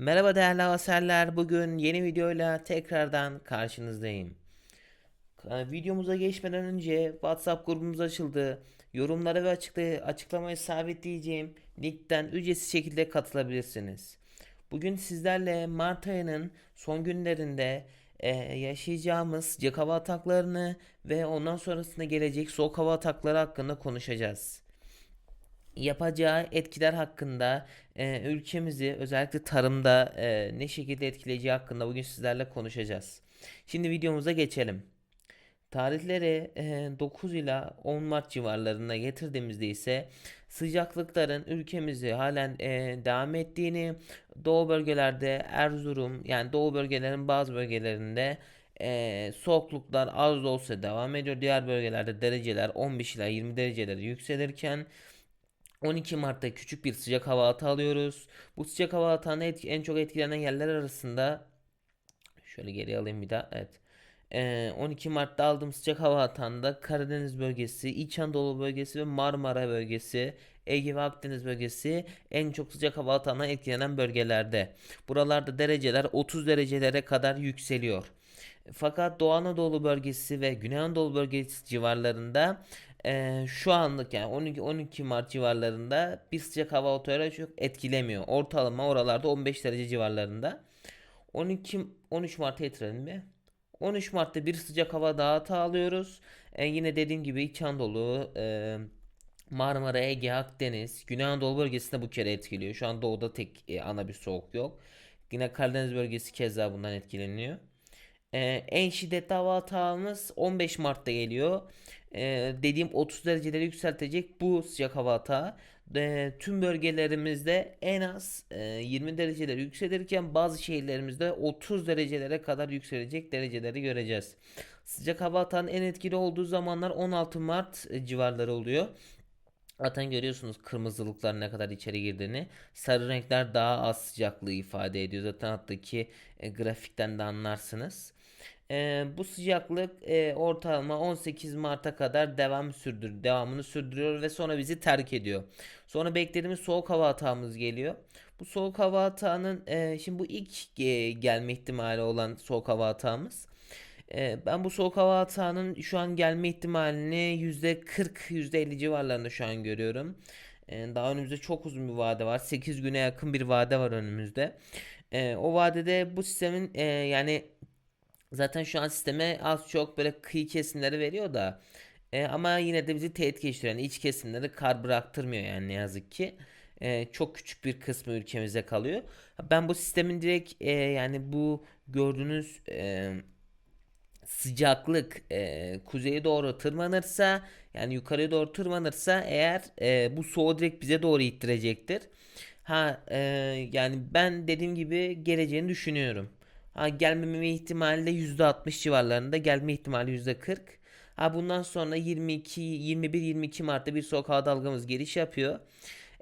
Merhaba değerli avaserler. Bugün yeni videoyla tekrardan karşınızdayım. Ka- Videomuza geçmeden önce WhatsApp grubumuz açıldı. Yorumlara ve açıkla açıklamaya sabitleyeceğim linkten ücretsiz şekilde katılabilirsiniz. Bugün sizlerle Mart ayının son günlerinde e, yaşayacağımız sıcak hava ataklarını ve ondan sonrasında gelecek soğuk hava atakları hakkında konuşacağız yapacağı etkiler hakkında e, ülkemizi özellikle tarımda e, ne şekilde etkileyeceği hakkında bugün sizlerle konuşacağız. Şimdi videomuza geçelim. Tarihleri e, 9 ila 10 Mart civarlarına getirdiğimizde ise sıcaklıkların ülkemizi halen e, devam ettiğini, doğu bölgelerde Erzurum yani doğu bölgelerin bazı bölgelerinde e, soğukluklar az da olsa devam ediyor. Diğer bölgelerde dereceler 15 ila 20 derecelere yükselirken 12 Mart'ta küçük bir sıcak hava atağı alıyoruz. Bu sıcak hava atağına etki- en çok etkilenen yerler arasında şöyle geri alayım bir daha. Evet. Ee, 12 Mart'ta aldığım sıcak hava atağında Karadeniz bölgesi, İç Anadolu bölgesi ve Marmara bölgesi, Ege ve Akdeniz bölgesi en çok sıcak hava atağına etkilenen bölgelerde. Buralarda dereceler 30 derecelere kadar yükseliyor. Fakat Doğu Anadolu bölgesi ve Güney Anadolu bölgesi civarlarında eee, şu anlık yani 12 12 Mart civarlarında bir sıcak hava otoyolu çok etkilemiyor. Ortalama oralarda 15 derece civarlarında. 12 13 Mart'a getirelim bir. 13 Mart'ta bir sıcak hava daha alıyoruz. E, yine dediğim gibi İç Anadolu, e, Marmara, Ege, Akdeniz, Güney Anadolu bölgesinde bu kere etkiliyor. Şu an doğuda tek e, ana bir soğuk yok. Yine Karadeniz bölgesi keza bundan etkileniyor. Ee, en şiddetli hava atağımız 15 Mart'ta geliyor. Ee, dediğim 30 dereceleri yükseltecek bu sıcak hava atağı. Ee, tüm bölgelerimizde en az e, 20 dereceleri yükselirken bazı şehirlerimizde 30 derecelere kadar yükselecek dereceleri göreceğiz. Sıcak hava atağının en etkili olduğu zamanlar 16 Mart e, civarları oluyor. Zaten görüyorsunuz kırmızılıklar ne kadar içeri girdiğini. Sarı renkler daha az sıcaklığı ifade ediyor. Zaten alttaki e, grafikten de anlarsınız. E, bu sıcaklık e, ortalama 18 Mart'a kadar devam sürdür, devamını sürdürüyor ve sonra bizi terk ediyor. Sonra beklediğimiz soğuk hava atağımız geliyor. Bu soğuk hava atağının e, şimdi bu ilk e, gelme ihtimali olan soğuk hava atağımız. Ee, ben bu soğuk hava atağının şu an gelme ihtimalini %40, %50 civarlarında şu an görüyorum. Ee, daha önümüzde çok uzun bir vade var. 8 güne yakın bir vade var önümüzde. Ee, o vadede bu sistemin e, yani zaten şu an sisteme az çok böyle kıyı kesimleri veriyor da e, ama yine de bizi tehdit geçiriyor. İç kesimleri kar bıraktırmıyor yani ne yazık ki. E, çok küçük bir kısmı ülkemize kalıyor. Ben bu sistemin direkt e, yani bu gördüğünüz e, sıcaklık e, kuzeye doğru tırmanırsa yani yukarıya doğru tırmanırsa eğer e, bu soğuğu direkt bize doğru ittirecektir. Ha e, yani ben dediğim gibi geleceğini düşünüyorum. Ha gelmeme ihtimali de %60 civarlarında gelme ihtimali %40. Ha bundan sonra 22 21 22 Mart'ta bir soğuk hava dalgamız geliş yapıyor.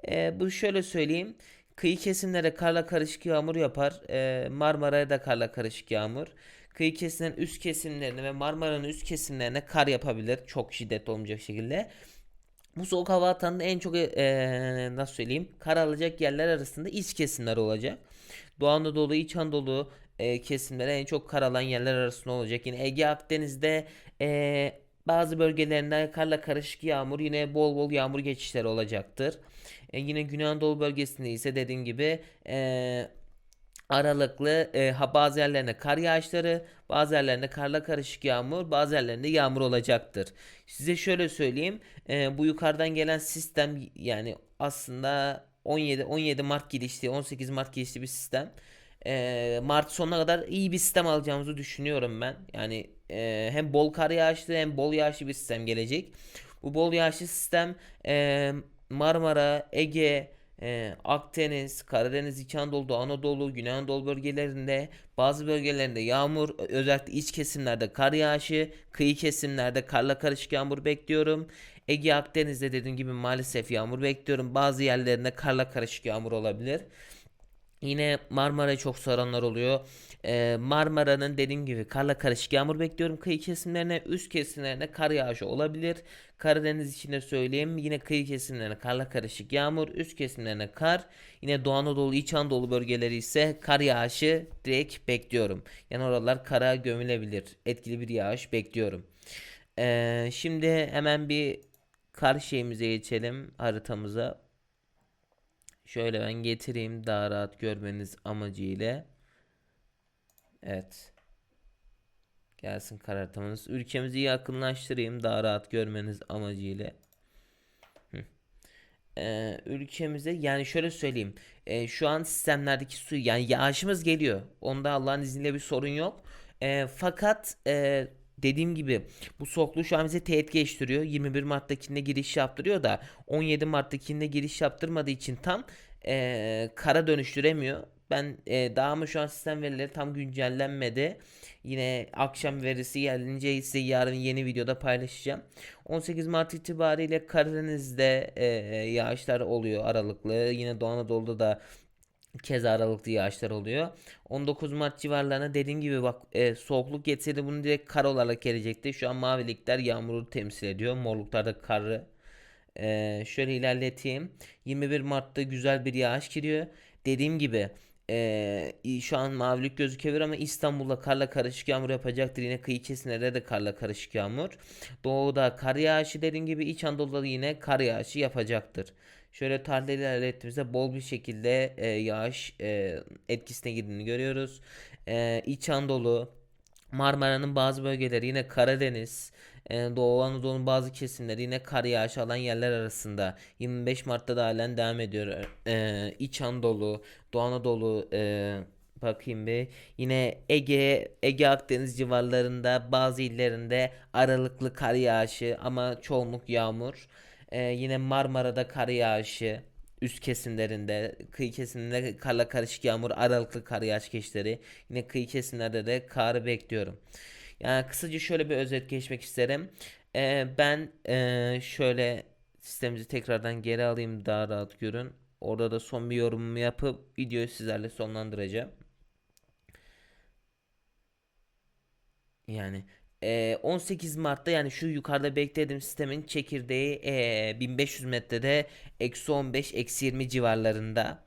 E, bu şöyle söyleyeyim. Kıyı kesimlere karla karışık yağmur yapar. E, Marmara'ya da karla karışık yağmur. Kıyı kesimlerin üst kesimlerine ve Marmara'nın üst kesimlerine kar yapabilir. Çok şiddetli olmayacak şekilde. Bu soğuk hava atağında en çok eee, nasıl söyleyeyim kar alacak yerler arasında iç kesimler olacak. Doğu Anadolu, İç Anadolu eee kesimleri en çok kar alan yerler arasında olacak. Yine Ege Akdeniz'de eee, bazı bölgelerinde karla karışık yağmur yine bol bol yağmur geçişleri olacaktır. E, yine Güney Anadolu bölgesinde ise dediğim gibi eee aralıklı e, bazı yerlerinde kar yağışları, bazı yerlerinde karla karışık yağmur, bazı yerlerinde yağmur olacaktır. Size şöyle söyleyeyim, e, bu yukarıdan gelen sistem yani aslında 17 17 Mart gelişti, 18 Mart gelişti bir sistem. E, Mart sonuna kadar iyi bir sistem alacağımızı düşünüyorum ben. Yani e, hem bol kar yağışlı hem bol yağışlı bir sistem gelecek. Bu bol yağışlı sistem e, Marmara, Ege, ee, Akdeniz, Karadeniz, İç Anadolu, Anadolu, Güney Anadolu bölgelerinde bazı bölgelerinde yağmur, özellikle iç kesimlerde kar yağışı, kıyı kesimlerde karla karışık yağmur bekliyorum. Ege Akdeniz'de dediğim gibi maalesef yağmur bekliyorum. Bazı yerlerinde karla karışık yağmur olabilir. Yine Marmara'yı çok soranlar oluyor. Ee, Marmara'nın dediğim gibi karla karışık yağmur bekliyorum. Kıyı kesimlerine, üst kesimlerine kar yağışı olabilir. Karadeniz için de söyleyeyim. Yine kıyı kesimlerine karla karışık yağmur, üst kesimlerine kar. Yine Doğu Anadolu, İç Anadolu bölgeleri ise kar yağışı direkt bekliyorum. Yani oralar kara gömülebilir. Etkili bir yağış bekliyorum. Ee, şimdi hemen bir kar şeyimize geçelim haritamıza. Şöyle ben getireyim daha rahat görmeniz amacıyla. Evet. Gelsin kar haritamız. Ülkemizi yakınlaştırayım daha rahat görmeniz amacıyla. Ee, ülkemize yani şöyle söyleyeyim. Ee, şu an sistemlerdeki su yani yağışımız geliyor. Onda Allah'ın izniyle bir sorun yok. Ee, fakat e, dediğim gibi bu soğukluğu şu an bize teğet geçtiriyor. 21 Mart'takinde giriş yaptırıyor da 17 Mart'takinde giriş yaptırmadığı için tam e, kara dönüştüremiyor. Ben e, daha mı şu an sistem verileri tam güncellenmedi. Yine akşam verisi gelince ise yarın yeni videoda paylaşacağım. 18 Mart itibariyle Karadeniz'de e, yağışlar oluyor aralıklı. Yine Doğu Anadolu'da da keza aralıklı yağışlar oluyor. 19 Mart civarlarına dediğim gibi bak e, soğukluk getseydi bunu direkt kar olarak gelecekti. Şu an mavilikler yağmuru temsil ediyor. Morluklarda karı. E, şöyle ilerleteyim. 21 Mart'ta güzel bir yağış giriyor. Dediğim gibi e, şu an mavilik gözükebilir ama İstanbul'da karla karışık yağmur yapacaktır. Yine kıyı kesimlerde de karla karışık yağmur. Doğuda kar yağışı dediğim gibi İç Anadolu'da yine kar yağışı yapacaktır. Şöyle tarihleri ilerlettiğimizde bol bir şekilde e, yağış e, etkisine girdiğini görüyoruz. E, İç Anadolu, Marmara'nın bazı bölgeleri yine Karadeniz, Doğu Anadolu'nun bazı kesimleri yine kar yağışı alan yerler arasında 25 Mart'ta da halen devam ediyor. E, İç Anadolu, Doğu Anadolu e, bakayım bir yine Ege, Ege Akdeniz civarlarında bazı illerinde aralıklı kar yağışı ama çoğunluk yağmur. E, yine Marmara'da kar yağışı üst kesimlerinde, kıyı kesimlerinde karla karışık yağmur, aralıklı kar yağış geçişleri. Yine kıyı kesimlerde de karı bekliyorum. Yani kısaca şöyle bir özet geçmek isterim. Ee, ben ee, şöyle sistemimizi tekrardan geri alayım daha rahat görün. Orada da son bir yorumumu yapıp videoyu sizlerle sonlandıracağım. Yani e, 18 Mart'ta yani şu yukarıda beklediğim sistemin çekirdeği e, 1500 metrede eksi 15 eksi 20 civarlarında.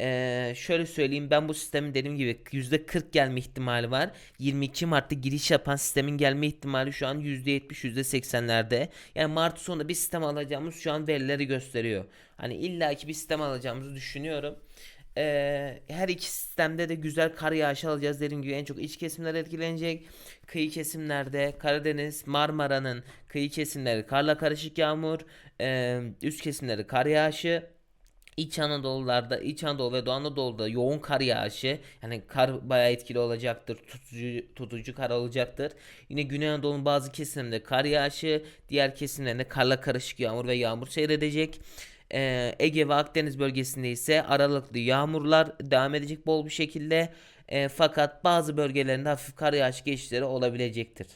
E, şöyle söyleyeyim ben bu sistemin dediğim gibi %40 gelme ihtimali var. 22 Mart'ta giriş yapan sistemin gelme ihtimali şu an %70 %80'lerde. Yani Mart sonunda bir sistem alacağımız şu an verileri gösteriyor. Hani illaki bir sistem alacağımızı düşünüyorum. Ee, her iki sistemde de güzel kar yağışı alacağız. Dediğim gibi en çok iç kesimler etkilenecek. Kıyı kesimlerde Karadeniz, Marmara'nın kıyı kesimleri karla karışık yağmur, ee, üst kesimleri kar yağışı. İç Anadolu'larda, İç Anadolu ve Doğu Anadolu'da yoğun kar yağışı. Yani kar bayağı etkili olacaktır. Tutucu, tutucu kar olacaktır. Yine Güney Anadolu'nun bazı kesimlerinde kar yağışı, diğer kesimlerinde karla karışık yağmur ve yağmur seyredecek. Ee, Ege ve Akdeniz bölgesinde ise aralıklı yağmurlar devam edecek bol bir şekilde. Ee, fakat bazı bölgelerinde hafif kar yağış geçişleri olabilecektir.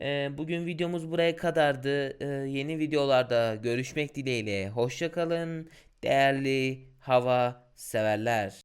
Ee, bugün videomuz buraya kadardı. Ee, yeni videolarda görüşmek dileğiyle. Hoşçakalın değerli hava severler.